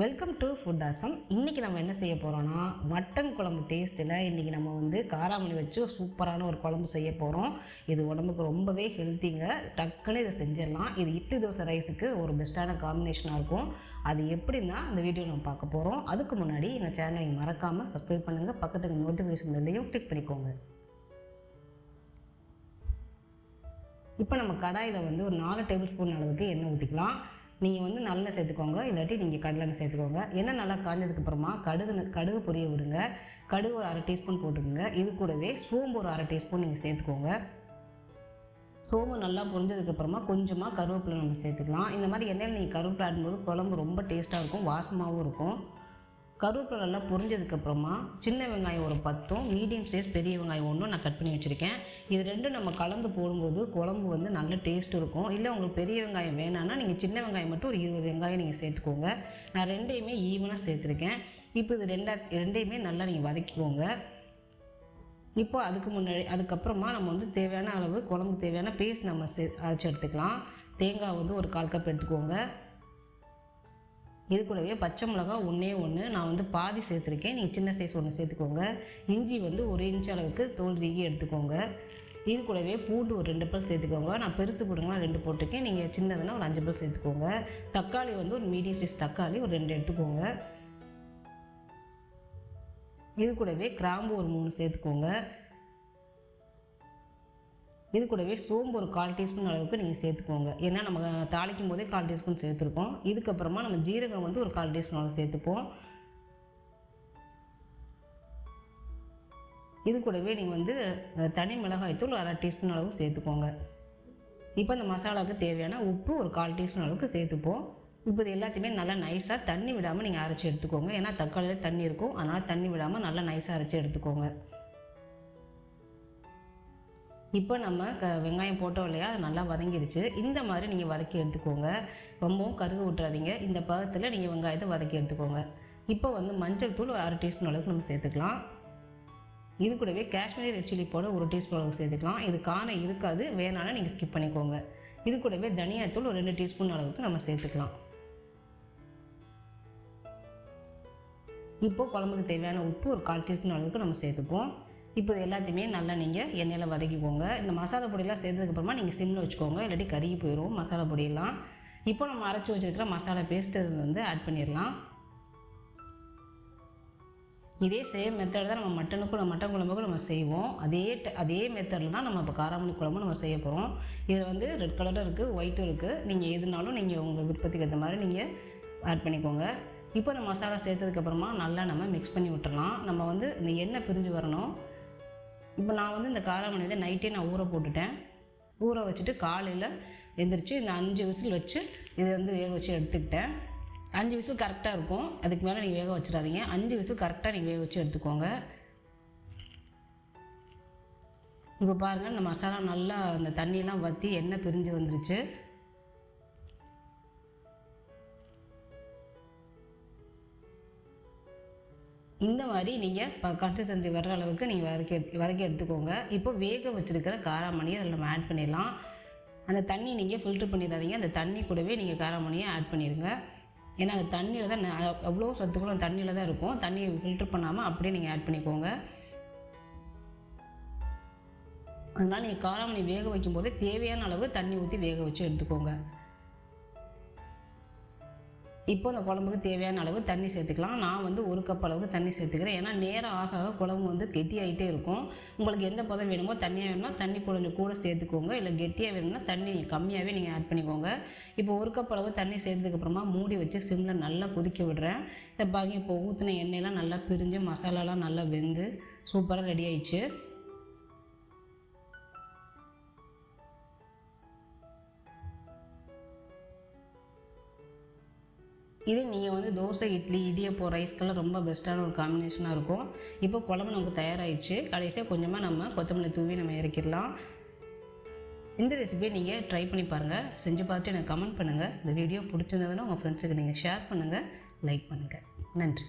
Welcome to food awesome இன்றைக்கி நம்ம என்ன செய்ய போகிறோம்னா மட்டன் குழம்பு டேஸ்ட்டில் இன்றைக்கி நம்ம வந்து காராமணி வச்சு ஒரு சூப்பரான ஒரு குழம்பு செய்ய போகிறோம் இது உடம்புக்கு ரொம்பவே ஹெல்த்திங்க டக்குன்னு இதை செஞ்சிடலாம். இது இட்லி தோசை ரைஸுக்கு ஒரு பெஸ்ட்டான காம்பினேஷனாக இருக்கும். அது எப்படின்னா இந்த வீடியோ நம்ம பார்க்க போகிறோம் அதுக்கு முன்னாடி எங்கள் சேனலை மறக்காமல் சப்ஸ்கிரைப் பண்ணுங்கள் பக்கத்துக்கு நோட்டிஃபிகேஷன் பெல்லையும் கிளிக் பண்ணிக்கோங்க. இப்போ நம்ம கடாயில் வந்து ஒரு நாலு டேபிள் ஸ்பூன் அளவுக்கு எண்ணெய் ஊற்றிக்கலாம் நீங்கள் வந்து நல்லெண்ணெய் சேர்த்துக்கோங்க. இல்லாட்டி நீங்கள் கடலெண்ணெய் சேர்த்துக்கோங்க. எண்ணெய் நல்லா காய்ஞ்சதுக்கப்புறமா கடுகு கடுகு பொரிய விடுங்க. கடுகு ஒரு அரை டீஸ்பூன் போட்டுக்கோங்க. இது கூடவே சோம்பு ஒரு அரை டீஸ்பூன் நீங்கள் சேர்த்துக்கோங்க. சோம்பு நல்லா பொரிஞ்சதுக்கப்புறமா கொஞ்சமாக கருவேப்பிலை நம்ம சேர்த்துக்கலாம். இந்த மாதிரி எண்ணெயில் நீங்கள் கருவேப்பிலை ஆடும்போது குழம்பு ரொம்ப டேஸ்ட்டாக இருக்கும். வாசமாகவும் இருக்கும். கருவேப்பிலை நல்லா பொரிஞ்சதுக்கப்புறமா சின்ன வெங்காயம் ஒரு பத்தும் மீடியம் சைஸ் பெரிய வெங்காயம் ஒன்றும் நான் கட் பண்ணி வச்சுருக்கேன். இது ரெண்டும் நம்ம கலந்து போடும்போது குழம்பு வந்து நல்ல டேஸ்ட் இருக்கும். இல்லை உங்களுக்கு பெரிய வெங்காயம் வேணாம்னா நீங்கள் சின்ன வெங்காயம் மட்டும் ஒரு இருபது வெங்காயம் நீங்கள் சேர்த்துக்கோங்க. நான் ரெண்டையுமே ஈவனாக சேர்த்துருக்கேன். இப்போ இது ரெண்டா ரெண்டையுமே நல்லா நீங்கள் வதக்கிக்கோங்க. இப்போ அதுக்கு முன்னாடி அதுக்கப்புறமா நம்ம வந்து தேவையான அளவு குழம்பு தேவையான பேஸ்ட் நம்ம சே அரைச்சி எடுத்துக்கலாம். தேங்காய் வந்து ஒரு கால் கப் எடுத்துக்கோங்க. இது கூடவே பச்சை மிளகா ஒன்றே ஒன்று நான் வந்து பாதி சேர்த்துருக்கேன். நீங்கள் சின்ன சைஸ் ஒன்று சேர்த்துக்கோங்க. இஞ்சி வந்து ஒரு இன்ச் அளவுக்கு தோல் ரீகி எடுத்துக்கோங்க. இது கூடவே பூண்டு ஒரு ரெண்டு பல் சேர்த்துக்கோங்க. நான் பெருசு போடுங்களா ரெண்டு போட்டிருக்கேன். நீங்கள் சின்னதுன்னா ஒரு அஞ்சு பல் சேர்த்துக்கோங்க. தக்காளி வந்து ஒரு மீடியம் சைஸ் தக்காளி ஒரு ரெண்டு எடுத்துக்கோங்க. இது கூடவே கிராம்பு ஒரு மூணு சேர்த்துக்கோங்க. இது கூடவே சோம்பு ஒரு கால் டீஸ்பூன் அளவுக்கு நீங்கள் சேர்த்துக்கோங்க. ஏன்னா நம்ம தாளிக்கும் போதே கால் டீஸ்பூன் சேர்த்துருக்கோம். இதுக்கப்புறமா நம்ம ஜீரகம் வந்து ஒரு கால் டீஸ்பூன் அளவு சேர்த்துப்போம். இது கூடவே நீங்கள் வந்து தனி மிளகாய்த்தூள் அரை டீஸ்பூன் அளவு சேர்த்துக்கோங்க. இப்போ இந்த மசாலாவுக்கு தேவையான உப்பு ஒரு கால் டீஸ்பூன் அளவுக்கு சேர்த்துப்போம். இப்போ இது எல்லாத்தையுமே நல்லா நைஸாக தண்ணி விடாமல் நீங்கள் அரைச்சி எடுத்துக்கோங்க. ஏன்னா தக்காளியில் தண்ணி இருக்கும். அதனால் தண்ணி விடாமல் நல்லா நைஸாக அரைச்சி எடுத்துக்கோங்க. இப்போ நம்ம க வெங்காயம் போட்டோம் இல்லையா? அது நல்லா வதங்கிடுச்சு இந்த மாதிரி நீங்கள் வதக்கி எடுத்துக்கோங்க. ரொம்பவும் கருக விட்டுறாதீங்க இந்த பதத்தில் நீங்கள் வெங்காயத்தை வதக்கி எடுத்துக்கோங்க. இப்போ வந்து மஞ்சள் தூள் ஒரு அரை டீஸ்பூன் அளவுக்கு நம்ம சேர்த்துக்கலாம். இது கூடவே காஷ்மீரி ரெட் சில்லி பவுடர் ஒரு டீஸ்பூன் அளவுக்கு சேர்த்துக்கலாம். இது காரம் இருக்காது. வேணாலும் நீங்கள் ஸ்கிப் பண்ணிக்கோங்க. இது கூடவே தனியாத்தூள் ஒரு ரெண்டு டீஸ்பூன் அளவுக்கு நம்ம சேர்த்துக்கலாம். இப்போ குழம்புக்கு தேவையான உப்பு ஒரு கால் டீஸ்பூன் அளவுக்கு நம்ம சேர்த்துப்போம். இப்போ எல்லாத்தையுமே நல்லா நீங்கள் எண்ணெயில் வதக்கிக்கோங்க. இந்த மசாலா பொடியெல்லாம் சேர்த்ததுக்கப்புறமா நீங்கள் சிம்மில் வச்சுக்கோங்க. இல்லாட்டி கருகி போயிடும் மசாலா பொடியெல்லாம். இப்போ நம்ம அரைச்சி வச்சுருக்கிற மசாலா பேஸ்ட்டு வந்து ஆட் பண்ணிடலாம். இதே சேம் மெத்தட் தான் நம்ம மட்டனுக்கும் மட்டன் குழம்புக்கும் நம்ம செய்வோம். அதே அதே மெத்தடில் தான் நம்ம இப்போ காராமணி குழம்பு நம்ம செய்ய போகிறோம் இதில் வந்து ரெட் கலரும் இருக்குது ஒயிட்டும் இருக்குது நீங்கள் எதுனாலும் நீங்கள் உங்கள் விருப்பத்துக்கு ஏற்ற மாதிரி நீங்கள் ஆட் பண்ணிக்கோங்க. இப்போ இந்த மசாலா சேர்த்ததுக்கப்புறமா நல்லா நம்ம மிக்ஸ் பண்ணி விட்டுறலாம். நம்ம வந்து இந்த எண்ணெய் பிரிஞ்சு வரணும். இப்போ நான் வந்து இந்த காராமணி வந்து நைட்டே நான் ஊற போட்டுட்டேன். ஊற வச்சுட்டு காலையில் எந்திரிச்சு இந்த அஞ்சு விசில் வச்சு இதை வந்து வேக வச்சு எடுத்துக்கிட்டேன். அஞ்சு விசில் கரெக்டாக இருக்கும். அதுக்கு மேலே நீங்கள் வேக வச்சிடாதீங்க. அஞ்சு விசில் கரெக்டாக நீங்கள் வேக வச்சு எடுத்துக்கோங்க. இப்போ பாருங்கள் இந்த மசாலா நல்லா அந்த தண்ணியெலாம் வற்றி எண்ணெய் பிரிஞ்சு வந்துருச்சு. இந்த மாதிரி நீங்கள் கன்சிஸ்டன்சி வர்ற அளவுக்கு நீங்கள் வதக்கி வதக்கி எடுத்துக்கோங்க. இப்போ வேக வச்சுருக்கிற காராமணியை அதில் நம்ம ஆட் பண்ணிடலாம். அந்த தண்ணி நீங்கள் ஃபில்ட்ரு பண்ணிடாதீங்க. அந்த தண்ணி கூடவே நீங்கள் காராமணியை ஆட் பண்ணிடுங்க ஏன்னா அந்த தண்ணியில் தான் அவ்வளோ சத்துக்களும் தண்ணியில் தான் இருக்கும். தண்ணியை ஃபில்ட்ரு பண்ணாமல் அப்படியே நீங்கள் ஆட் பண்ணிக்கோங்க. அதனால் நீங்கள் காராமணி வேக வைக்கும்போதே தேவையான அளவு தண்ணி ஊற்றி வேக வச்சு எடுத்துக்கோங்க. இப்போ அந்த குழம்புக்கு தேவையான அளவு தண்ணி சேர்த்துக்கலாம். நான் வந்து ஒரு கப் அளவுக்கு தண்ணி சேர்த்துக்கிறேன். ஏன்னா நேரம் ஆக ஆக குழம்பு வந்து கெட்டியாகிட்டே இருக்கும். உங்களுக்கு எந்த பதம் வேணுமோ தண்ணியாக வேணும்னா தண்ணி கொஞ்சம் கூட சேர்த்துக்கோங்க. இல்லை கெட்டியாக வேணும்னா தண்ணி கம்மியாகவே நீங்கள் ஆட் பண்ணிக்கோங்க. இப்போ ஒரு கப் அளவு தண்ணி சேர்த்ததுக்கப்புறமா மூடி வச்சு சிம்மில் நல்லா கொதிக்க விடுறேன். இந்த பாருங்க இப்போ ஊற்றின எண்ணெயெலாம் நல்லா பிரிஞ்சு மசாலாலாம் நல்லா வெந்து சூப்பராக ரெடி ஆயிடுச்சு. இது நீங்கள் வந்து தோசை இட்லி இடியப்போ ரைஸ்க்கெல்லாம் ரொம்ப பெஸ்ட்டான ஒரு காம்பினேஷனாக இருக்கும். இப்போ குழம்பு நமக்கு தயாராகிடுச்சு கடைசியாக கொஞ்சமாக நம்ம கொத்தமல்லி தூவி நம்ம இறக்கிடலாம். இந்த ரெசிபியை நீங்கள் ட்ரை பண்ணி பாருங்கள் செஞ்சு பார்த்துட்டு எனக்கு கமெண்ட் பண்ணுங்கள் இந்த வீடியோ பிடிச்சிருந்ததுன்னா உங்கள் ஃப்ரெண்ட்ஸுக்கு நீங்கள் ஷேர் பண்ணுங்கள் லைக் பண்ணுங்கள் நன்றி.